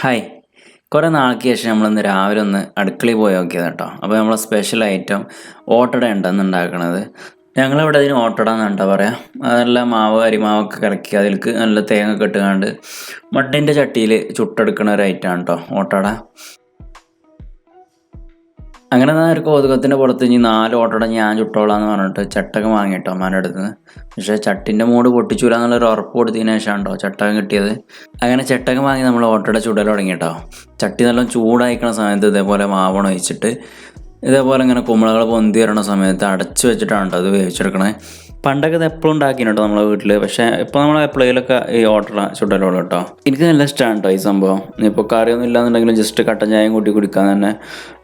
Hi കുറേ നാൾക്ക് ശേഷം നമ്മളിന്ന് രാവിലെ ഒന്ന് അടുക്കളയിൽ പോയി നോക്കിയത് കേട്ടോ അപ്പോൾ നമ്മളെ സ്പെഷ്യൽ ഐറ്റം ഓട്ടട ഉണ്ടെന്ന് ഉണ്ടാക്കണത്. ഞങ്ങളിവിടെ അതിന് ഓട്ടട എന്നാണ് പറയാം. നല്ല മാവ് അരിമാവൊക്കെ കലക്കി അതിൽക്ക് നല്ല തേങ്ങ ഒക്കെ മട്ടിന്റെ ചട്ടിയിൽ ചുട്ടെടുക്കുന്ന ഒരു ഐറ്റമാണ് കേട്ടോ ഓട്ടട. അങ്ങനെ ഞാൻ ഒരു കോതുകത്തിന്റെ പുറത്ത് ഇനി നാല് ഓട്ടോടെ ഞാൻ ചുട്ടോളാന്ന് പറഞ്ഞിട്ട് ചട്ടകം വാങ്ങിയിട്ടോ അമ്മാന്റെ അടുത്ത് നിന്ന്. പക്ഷേ ചട്ടിന്റെ മൂട് പൊട്ടിച്ചൂല എന്നുള്ളൊരു ഉറപ്പ് കൊടുത്തതിന് ശേഷമാണ് കേട്ടോ ചട്ടകം കിട്ടിയത്? അങ്ങനെ ചട്ടകം വാങ്ങി നമ്മൾ ഓട്ടോടെ ചുടൽ തുടങ്ങി കേട്ടോ ചട്ടി നല്ല ചൂടായിക്കണ സമയത്ത് ഇതേപോലെ മാവണം വെച്ചിട്ട് ഇതേപോലെ ഇങ്ങനെ കുമ്പളകൾ പൊന്തി വരണ സമയത്ത് അടച്ചു വെച്ചിട്ടാണ് കേട്ടോ അത് വേവിച്ചെടുക്കണേ. പണ്ടൊക്കെ ഇത് എപ്പോഴും ഉണ്ടാക്കിയിട്ടോ നമ്മളെ വീട്ടിൽ പക്ഷേ ഇപ്പോൾ നമ്മൾ എപ്പോഴേലൊക്കെ ഈ ഓർഡർ ചുടലുള്ളൂ കേട്ടോ എനിക്ക് നല്ല ഇഷ്ടമാണ് കേട്ടോ ഈ സംഭവം. ഇപ്പോൾ കറിയൊന്നും ഇല്ലാന്നുണ്ടെങ്കിലും ജസ്റ്റ് കട്ടൻ ചായയും കൂട്ടി കുടിക്കാൻ തന്നെ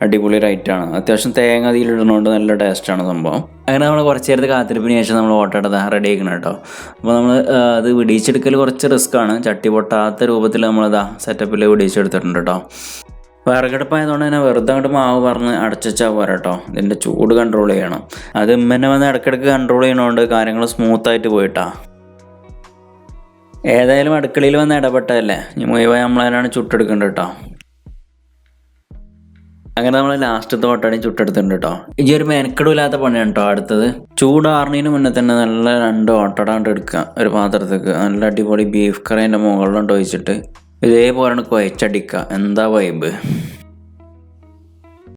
അടിപൊളി റൈറ്റാണ് അത്യാവശ്യം തേങ്ങ അതിലിടുന്നതുകൊണ്ട് നല്ല ടേസ്റ്റാണ് സംഭവം. അങ്ങനെ നമ്മൾ കുറച്ച് നേരത്തെ കാത്തിരിപ്പിന് ശേഷം നമ്മൾ ഓട്ടട റെഡി ആക്കണം കേട്ടോ അപ്പോൾ നമ്മൾ അത് വിടിയിച്ചെടുക്കൽ കുറച്ച് റിസ്ക്കാണ് ചട്ടി പൊട്ടാത്ത രൂപത്തിൽ നമ്മളിതാ സെറ്റപ്പിൽ വിടിയിച്ചെടുത്തിട്ടുണ്ട് കേട്ടോ വിറകടുപ്പായതുകൊണ്ട് തന്നെ വെറുതെ അങ്ങോട്ട് മാവ് പറഞ്ഞ് അടച്ചാൽ പോരാട്ടോ ഇതിന്റെ ചൂട് കൺട്രോൾ ചെയ്യണം. അത് ഇമ്മന്നെ വന്ന് ഇടയ്ക്കിടയ്ക്ക് കൺട്രോൾ ചെയ്യണോണ്ട് കാര്യങ്ങൾ സ്മൂത്തായിട്ട് പോയിട്ടാ. ഏതായാലും അടുക്കളയിൽ വന്ന് ഇടപെട്ടതല്ലേ? ഇനി മുഴുവൻ നമ്മളതിനാണ് ചുട്ടെടുക്കേണ്ടത് കേട്ടോ അങ്ങനെ നമ്മൾ ലാസ്റ്റ് ഓട്ടടി ചുട്ടെടുത്തിട്ടുണ്ട് കേട്ടോ ഈ ഒരു മെനക്കെടില്ലാത്ത പണിയാണ് കേട്ടോ അടുത്തത്. ചൂടാറിനു മുന്നേ തന്നെ നല്ല രണ്ട് ഓട്ടടാണ്ട് എടുക്കുക. ഒരു പാത്രത്തേക്ക് നല്ല അടിപൊളി ബീഫ് കറീന്റെ മുകളിലോട്ട് ഒഴിച്ചിട്ട് ഇതേപോലെ കുഴച്ചടിക്കുക എന്താ വൈബ്